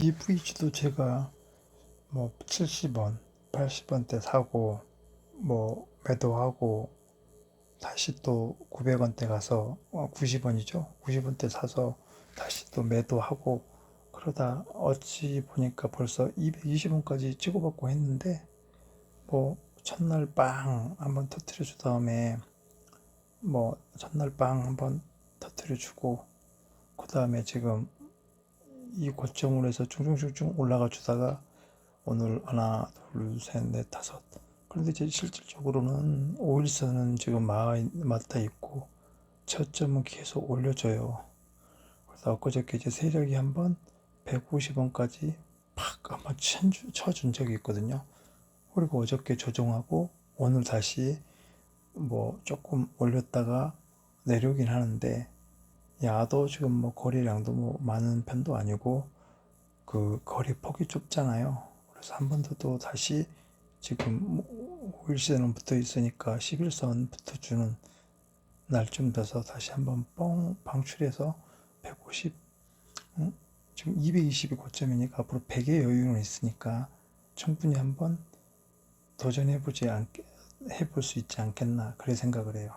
이 브이지도 제가 뭐 70원, 80원대 사고 뭐 매도하고 다시 또 900원대 가서 90원이죠. 90원대 사서 다시 또 매도하고 그러다 어찌 보니까 벌써 220원까지 찍어받고 했는데 뭐 첫날 빵 한번 터트려 준 다음에 뭐 첫날 빵 한번 터트려 주고 그 다음에 지금 이 고점으로 해서 쭉쭉쭉쭉 올라가 주다가 오늘 하나 둘셋넷 다섯. 그런데 이제 실질적으로는 5일선은 지금 마- 맞다 있고 저점은 계속 올려줘요. 그래서 엊그저께 이제 세력이 한번 150원까지 팍 한번 쳐준 적이 있거든요. 그리고 어저께 조정하고 오늘 다시 뭐 조금 올렸다가 내려오긴 하는데 야도 지금 뭐 거래량도 뭐 많은 편도 아니고 그 거래 폭이 좁잖아요. 그래서 한 번 더 또 다시 지금 5일선은 붙어 있으니까 11선 붙어주는 날쯤 돼서 다시 한번 뻥 방출해서 150 응? 지금 220이 고점이니까 앞으로 100의 여유는 있으니까 충분히 한번 도전해보지 않 해볼 수 있지 않겠나 그래 생각을 해요.